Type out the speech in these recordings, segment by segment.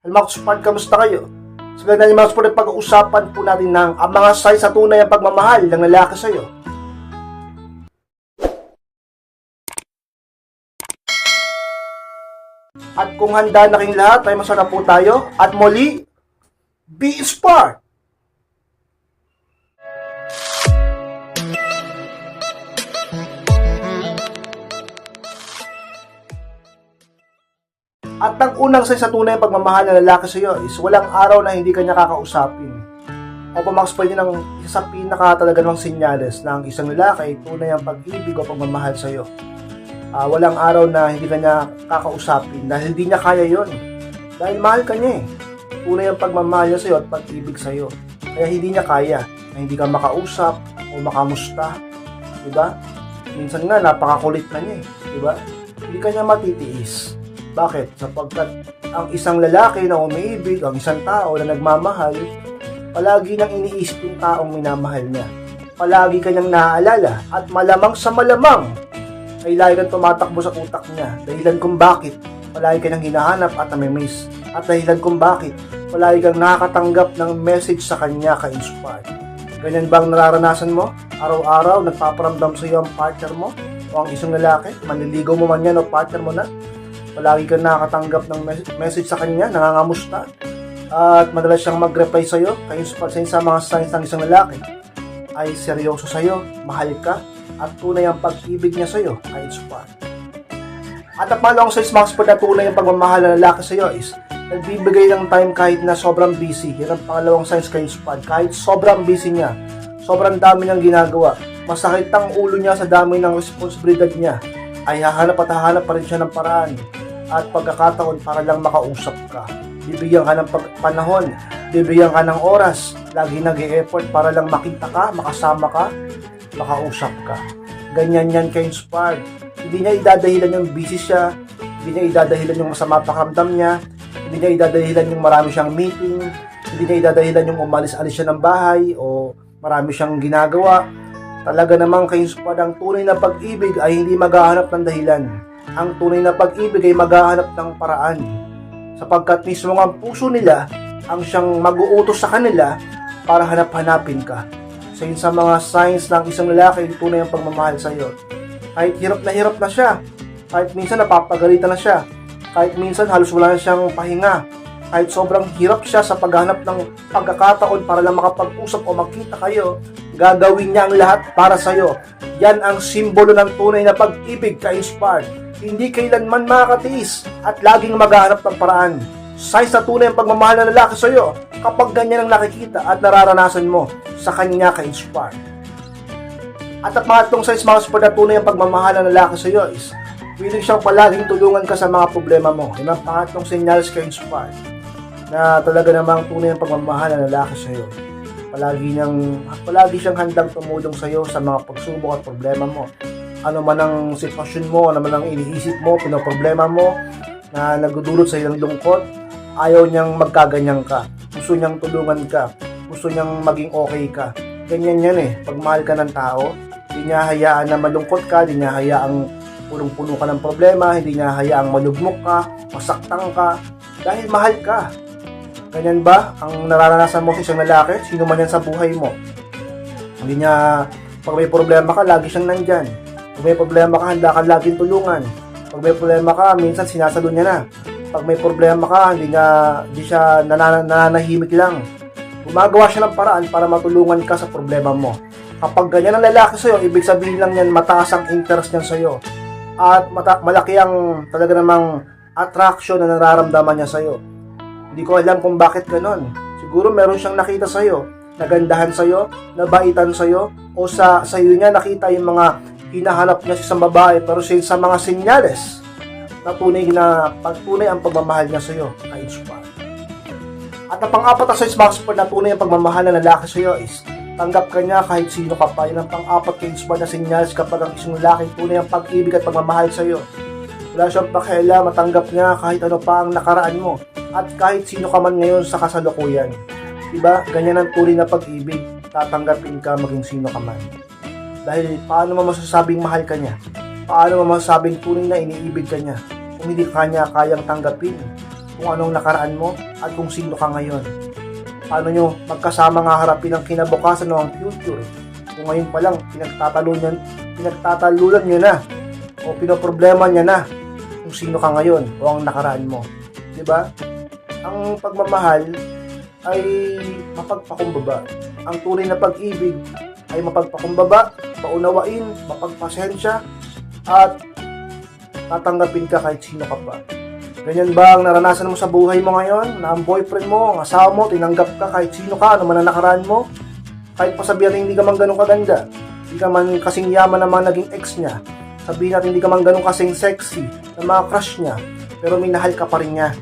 Hello mga Sport, kamusta kayo? Sa ganda ni mga Sport, pag-uusapan po natin ng ang mga signs sa tunay ang pagmamahal ng lalaki sa'yo. At kung handa na kayong lahat, ay masarap po tayo. At muli, be inspired! At ang unang sign sa tunay ang pagmamahal ng lalaki sa iyo is walang araw na hindi kanya kakausapin. O pumakspal niya ng isa sa pinaka talaga ng sinyales ng isang lalaki ay tunay ang pag-ibig o pagmamahal sa iyo. Ah, walang araw na hindi kanya kakausapin dahil hindi niya kaya yon. Dahil mahal ka niya eh. Tunay ang pagmamahal niya sa iyo at pag-ibig sa iyo. Kaya hindi niya kaya na hindi ka makausap o makamusta. Diba? Minsan nga napakakulit na niya eh. Diba? Hindi kanya matitiis. Bakit? Sapagkat ang isang lalaki na umiibig, ang isang tao na nagmamahal, palagi nang iniisip yung taong minamahal niya. Palagi kanyang naaalala at malamang sa malamang ay lagi kang tumatakbo sa utak niya. Dahilan kung bakit palagi kanyang hinahanap at namimiss. At dahilan kung bakit palagi kang nakakatanggap ng message sa kanya ka-inspired. Ganyan ba ang nararanasan mo? Araw-araw nagpaparamdam sa iyo ang partner mo o ang isang lalaki, manliligaw mo man yan o partner mo na, palagi kang nakakatanggap ng mes- message sa kanya, nangangamusta, at madalas siyang mag-reply sa iyo, kayo sa mga signs ng isang lalaki, ay seryoso sa iyo, mahal ka, at tunay ang pag-ibig niya sa iyo, kayo At ang pangalawang signs mga sport na tunay ang pagmamahal ng lalaki sa iyo is, nagbibigay ng time kahit na sobrang busy. Yan ang pangalawang signs kayo Kahit sobrang busy niya, sobrang dami niyang ginagawa, masakit ang ulo niya sa dami ng responsibilidad niya, ay hahanap at hahanap pa rin siya ng paraan at pagkakataon para lang makausap ka. Bibigyan ka ng panahon, bibigyan ka ng oras, lagi nag effort para lang makita ka, makasama ka, makausap ka. Ganyan yan kay Inspired. Hindi niya idadahilan yung busy siya, hindi niya idadahilan yung masama pakiramdam niya, hindi niya idadahilan yung marami siyang meeting, hindi niya idadahilan yung umalis-alis siya ng bahay o marami siyang ginagawa. Talaga namang kay Inspired ang tunay na pag-ibig ay hindi maghahanap ng dahilan ang tunay na pag-ibig ay maghahanap ng paraan sapagkat mismo ang puso nila ang siyang mag-uutos sa kanila para hanap-hanapin ka. So yun sa mga signs ng isang lalaki, tunay ang pagmamahal sa iyo. Kahit hirap na hirap na siya, kahit minsan napapagalitan na siya, kahit minsan halos wala na siyang pahinga, kahit sobrang hirap siya sa paghanap ng pagkakataon para lang makapag-usap o magkita kayo, gagawin niya ang lahat para sa iyo. Yan ang simbolo ng tunay na pag-ibig ka-inspired hindi kailanman makakatiis at laging maghahanap ng paraan. Signs na tunay ang pagmamahal ng lalaki sa iyo kapag ganyan ang nakikita at nararanasan mo sa kanya ka-inspire. At ang pangatlong signs mga support na tunay ang pagmamahal ng lalaki sa iyo is willing siyang palaging tulungan ka sa mga problema mo. Yan ang pangatlong senyales ka-inspire na talaga namang tunay ang pagmamahal ng lalaki sa iyo. Palagi, niyang, palagi siyang handang tumulong sa iyo sa mga pagsubok at problema mo ano man ang sitwasyon mo, ano man ang iniisip mo, pinoproblema mo, na nagdudulot sa iyong lungkot, ayaw niyang magkaganyan ka. Gusto niyang tulungan ka. Gusto niyang maging okay ka. Ganyan yan eh. Pag mahal ka ng tao, hindi niya hayaan na malungkot ka, hindi niya hayaang punong-puno ka ng problema, hindi niya hayaang malugmok ka, masaktan ka, dahil mahal ka. Ganyan ba ang nararanasan mo sa isang lalaki? Sino man yan sa buhay mo? Hindi niya, pag may problema ka, lagi siyang nandyan pag may problema ka, handa ka laging tulungan. Pag may problema ka, minsan sinasalo niya na. Pag may problema ka, hindi, niya, hindi siya nanana- nananahimik lang. Gumagawa siya ng paraan para matulungan ka sa problema mo. Kapag ganyan ang lalaki sa'yo, ibig sabihin lang yan, mataas ang interest niyan sa'yo. At mata- malaki ang talaga namang attraction na nararamdaman niya sa'yo. Hindi ko alam kung bakit ganon. Siguro meron siyang nakita sa'yo, nagandahan sa'yo, nabaitan sa'yo, o sa sa'yo niya nakita yung mga hinahanap niya sa isang babae pero sin sa mga senyales na tunay na pagtunay ang pagmamahal niya sa iyo ay inspire. At ang pang-apat na sa mga support na tunay ang pagmamahal ng lalaki sa iyo is tanggap ka niya kahit sino ka pa. Yan ang pang-apat kay inspire na senyales kapag ang isang lalaki tunay ang pag-ibig at pagmamahal sa iyo. Wala siyang pakialam, matanggap niya kahit ano pa ang nakaraan mo at kahit sino ka man ngayon sa kasalukuyan. Diba? Ganyan ang tunay na pag-ibig. Tatanggapin ka maging sino ka man. Dahil paano mo masasabing mahal ka niya? Paano mo masasabing tunay na iniibig ka niya? Kung hindi ka niya kayang tanggapin, kung anong nakaraan mo at kung sino ka ngayon. Paano nyo magkasama nga harapin ang kinabukasan o ang future? Kung ngayon pa lang, pinagtatalunan, pinagtatalunan nyo na o pinoproblema niya na kung sino ka ngayon o ang nakaraan mo. ba? Ang pagmamahal ay mapagpakumbaba. Ang tunay na pag-ibig ay mapagpakumbaba, paunawain, mapagpasensya, at tatanggapin ka kahit sino ka pa. Ganyan ba ang naranasan mo sa buhay mo ngayon? Na ang boyfriend mo, ang asawa mo, tinanggap ka kahit sino ka, ano man ang nakaraan mo? Kahit pa sabihan na hindi ka man ganun kaganda, hindi ka man kasing yaman na mga naging ex niya, sabihin natin hindi ka man ganun kasing sexy na mga crush niya, pero minahal ka pa rin niya.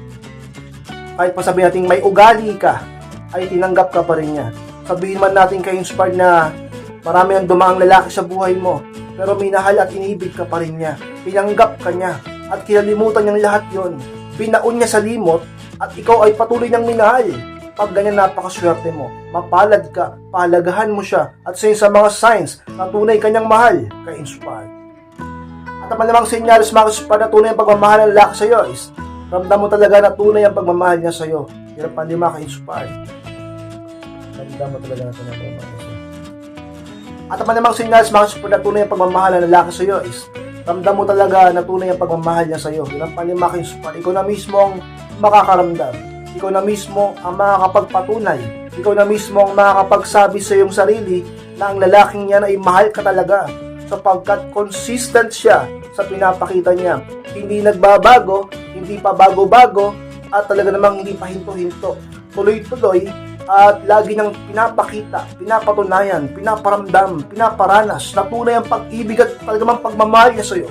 Kahit pa sabihin natin may ugali ka, ay tinanggap ka pa rin niya. Sabihin man natin kay inspired na marami ang dumaang lalaki sa buhay mo, pero minahal at inibig ka pa rin niya. Tinanggap ka niya at kinalimutan niyang lahat yon. Binaon niya sa limot at ikaw ay patuloy niyang minahal. Pag ganyan napakaswerte mo, mapalad ka, pahalagahan mo siya at sa sa mga signs na tunay kanyang mahal, ka-inspired. At ang malamang senyales makasupa na tunay ang pagmamahal ng lalaki sa iyo is ramdam mo talaga na tunay ang pagmamahal niya sa iyo. Yan ang panlima ka-inspired. Ramdam mo talaga na tunay ang pagmamahal. At ang malamang senyales makasupa na tunay ang pagmamahal ng lalaki sa iyo is ramdam mo talaga na tunay ang pagmamahal niya sa iyo. Yan ang panlima ka-inspired. Ikaw na mismo ang makakaramdam. Ikaw na mismo ang makakapagpatunay. Ikaw na mismo ang makakapagsabi sa iyong sarili na ang lalaking yan ay mahal ka talaga sapagkat consistent siya sa pinapakita niya. Hindi nagbabago, hindi pa bago-bago, at talaga namang hindi pa hinto-hinto. Tuloy-tuloy at lagi niyang pinapakita, pinapatunayan, pinaparamdam, pinaparanas na tunay ang pag-ibig at talaga namang pagmamahal sa iyo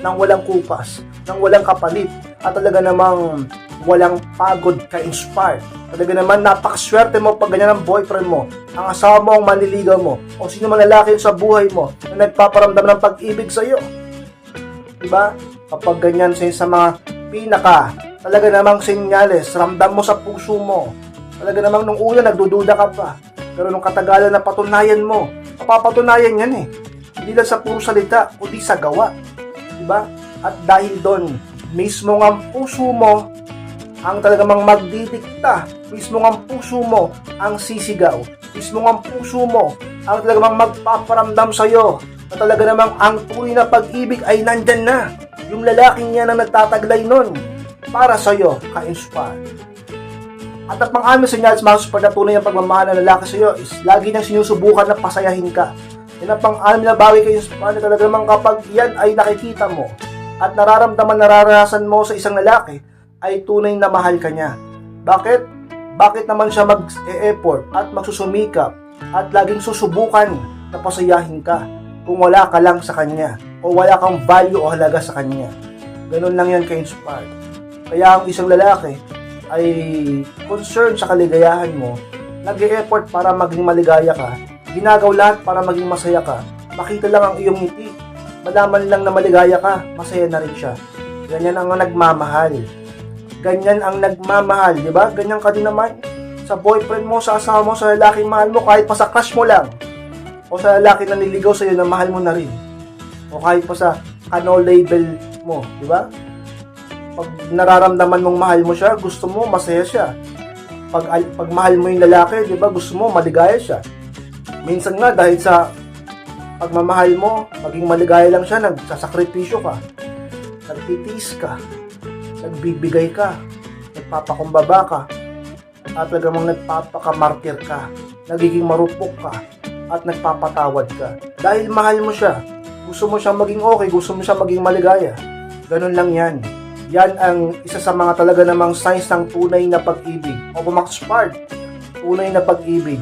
nang walang kupas, nang walang kapalit, at talaga namang walang pagod ka-inspired. Talaga naman napakaswerte mo pag ganyan ang boyfriend mo, ang asawa mo ang manliligaw mo, o sino man lalaki sa buhay mo na nagpaparamdam ng pag-ibig sa iyo. Diba? Kapag ganyan sa mga pinaka, talaga namang senyales, ramdam mo sa puso mo. Talaga namang nung una nagdududa ka pa. Pero nung katagalan na patunayan mo, mapapatunayan yan eh. Hindi lang sa puro salita, kundi sa gawa. Diba? At dahil doon, mismo ang puso mo ang talagang magdidikta. Mismo ang puso mo ang sisigaw. Mismo ang puso mo ang talagang magpaparamdam sa'yo na talaga namang ang tunay na pag-ibig ay nandyan na. Yung lalaking yan ang nagtataglay nun para sa'yo, ka-inspire. At ang pang-amin senyales mga super na tunay ang pagmamahal ng lalaki sa'yo is lagi niyang sinusubukan na pasayahin ka. Yan ang pang-amin na bagay kayo inspire na talaga namang kapag yan ay nakikita mo at nararamdaman nararanasan mo sa isang lalaki ay tunay na mahal ka niya. Bakit? Bakit naman siya mag-e-effort at magsusumikap at laging susubukan na pasayahin ka kung wala ka lang sa kanya o wala kang value o halaga sa kanya. Ganun lang yan ka-inspired. Kaya ang isang lalaki ay concerned sa kaligayahan mo, nag-e-effort para maging maligaya ka, ginagaw lahat para maging masaya ka, makita lang ang iyong ngiti, malaman lang na maligaya ka, masaya na rin siya. Ganyan ang nagmamahal. Ganyan ang nagmamahal, di ba? Ganyan ka din naman sa boyfriend mo, sa asawa mo, sa lalaking mahal mo, kahit pa sa crush mo lang. O sa lalaki na niligaw sa'yo na mahal mo na rin. O kahit pa sa ano label mo, di ba? Pag nararamdaman mong mahal mo siya, gusto mo, masaya siya. Pag, pag mahal mo yung lalaki, di ba, gusto mo, maligaya siya. Minsan nga, dahil sa pagmamahal mo, maging maligaya lang siya, nagsasakripisyo ka. Nagtitiis ka. Nagbibigay ka. Nagpapakumbaba ka. At talagang nagpapakamartir ka. Nagiging marupok ka. At nagpapatawad ka. Dahil mahal mo siya. Gusto mo siyang maging okay. Gusto mo siyang maging maligaya. Ganun lang yan. Yan ang isa sa mga talaga namang signs ng tunay na pag-ibig. O Max Part, tunay na pag-ibig.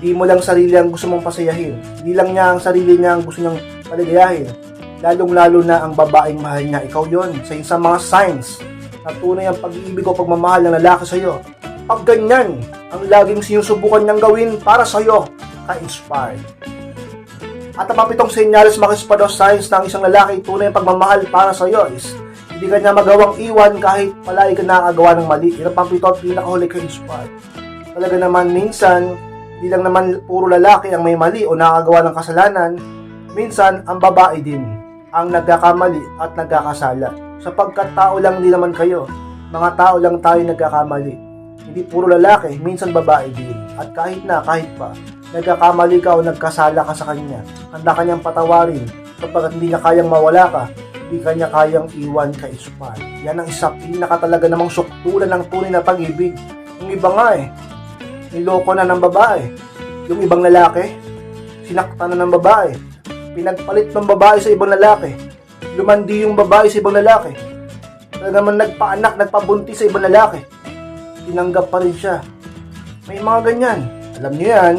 Hindi mo lang sarili ang gusto mong pasayahin. Hindi lang niya ang sarili niya ang gusto niyang paligayahin. Lalong-lalo na ang babaeng mahal niya. Ikaw yon Sa isa mga signs na tunay ang pag-ibig o pagmamahal ng lalaki sa iyo. Pag ganyan, ang laging sinusubukan niyang gawin para sa iyo, ka-inspired. At ang mapitong senyales makisispado signs ng isang lalaki tunay ang pagmamahal para sa iyo is hindi ka niya magawang iwan kahit palagi ka nakagawa ng mali. Yan ang pampito at pinakahuli ka inspired. Talaga naman minsan, hindi lang naman puro lalaki ang may mali o nakagawa ng kasalanan. Minsan, ang babae din ang nagkakamali at nagkakasala. Sapagkat tao lang din naman kayo. Mga tao lang tayo nagkakamali. Hindi puro lalaki, minsan babae din. At kahit na, kahit pa, nagkakamali ka o nagkasala ka sa kanya, handa kanyang patawarin kapag hindi niya kayang mawala ka, hindi kanya kayang iwan ka ispal. Yan ang isa pinaka talaga namang suktulan ng tunay na pag-ibig. Yung iba nga eh, niloko na ng babae. Yung ibang lalaki, sinaktan na ng babae. Pinagpalit ng babae sa ibang lalaki. Lumandi yung babae sa ibang lalaki. Talaga naman nagpaanak, nagpabuntis sa ibang lalaki. Tinanggap pa rin siya. May mga ganyan. Alam niyo yan.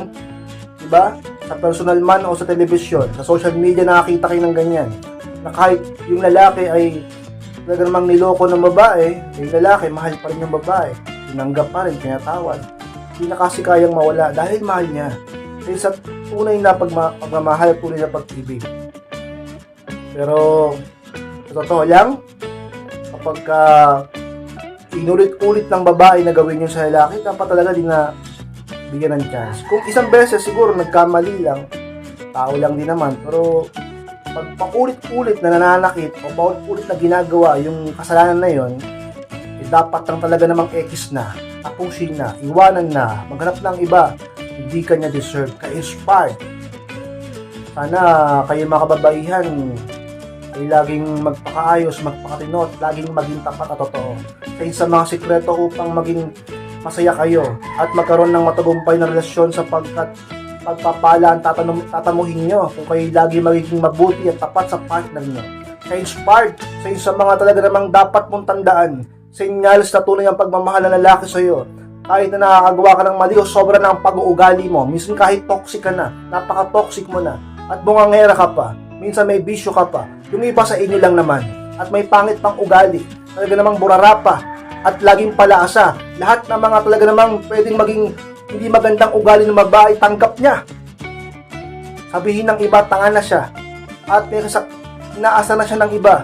Diba? Sa personal man o sa telebisyon, sa social media nakakita kayo ng ganyan. Na kahit yung lalaki ay talaga namang niloko ng babae, yung lalaki, mahal pa rin yung babae. Tinanggap pa rin, tinatawad. Hindi na kasi kayang mawala dahil mahal niya. Dahil sa tunay na pagma- pagmamahal, tunay na pag-ibig. Pero, sa totoo lang, kapag ka inulit-ulit ng babae na gawin yun sa lalaki, dapat talaga di na bigyan ng chance. Kung isang beses siguro nagkamali lang, tao lang din naman, pero pag paulit-ulit na nananakit o paulit-ulit na ginagawa yung kasalanan na yon, eh, dapat lang talaga namang ekis na, tapusin na, iwanan na, maghanap ng iba, hindi ka niya deserve, ka-inspired. Sana kayo mga kababaihan, ay laging magpakaayos, magpakatinot, laging maging tapat at totoo. Kaya sa mga sikreto upang maging masaya kayo at magkaroon ng matagumpay na relasyon sapagkat pagpapala ang tatanum, tatamuhin nyo kung kayo lagi magiging mabuti at tapat sa partner nyo. Kaya inspired sa isa mga talaga namang dapat mong tandaan senyales na tunay ang pagmamahal ng lalaki sa iyo. Kahit na nakakagawa ka ng mali o sobra na ang pag-uugali mo, minsan kahit toxic ka na, napaka-toxic mo na, at bungangera ka pa, minsan may bisyo ka pa, yung iba sa inyo lang naman, at may pangit pang ugali, talaga namang burara pa, at laging palaasa. Lahat ng mga talaga namang pwedeng maging hindi magandang ugali ng babae, tanggap niya. Sabihin ng iba, tanga na siya. At may sa inaasa na siya ng iba.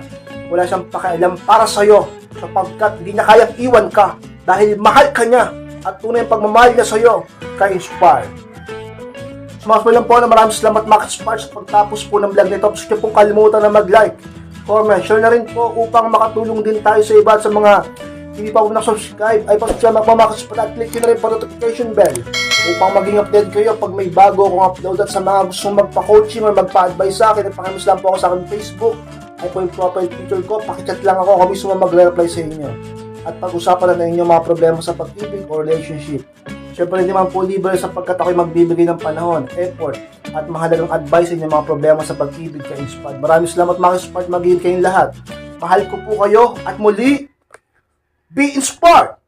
Wala siyang pakialam para sa'yo sapagkat hindi niya kayang iwan ka dahil mahal ka niya at tunay ang pagmamahal niya sa'yo ka-inspire. Sumasma lang po na maraming salamat mga ka-inspire sa pagtapos po ng vlog nito. Tapos niyo pong kalimutan na mag-like, comment, share na rin po upang makatulong din tayo sa iba at sa mga hindi pa po na-subscribe. Ay pasasya magmamakas pa at click nyo na rin pa notification bell upang maging update kayo pag may bago akong upload at sa mga gustong magpa-coaching or magpa-advise sa akin at pakimis lang po ako sa aking Facebook. Ay po yung profile picture ko. Pakichat lang ako. Kung mismo magre-reply sa inyo. At pag-usapan na ng inyong mga problema sa pag-ibig o relationship. Siyempre hindi man po libre sapagkat ako'y magbibigay ng panahon, effort, at mahalagang advice sa inyong mga problema sa pag-ibig ka Inspired. Maraming salamat mga Inspired, magiging kayong lahat. Mahal ko po kayo. At muli, Be inspired!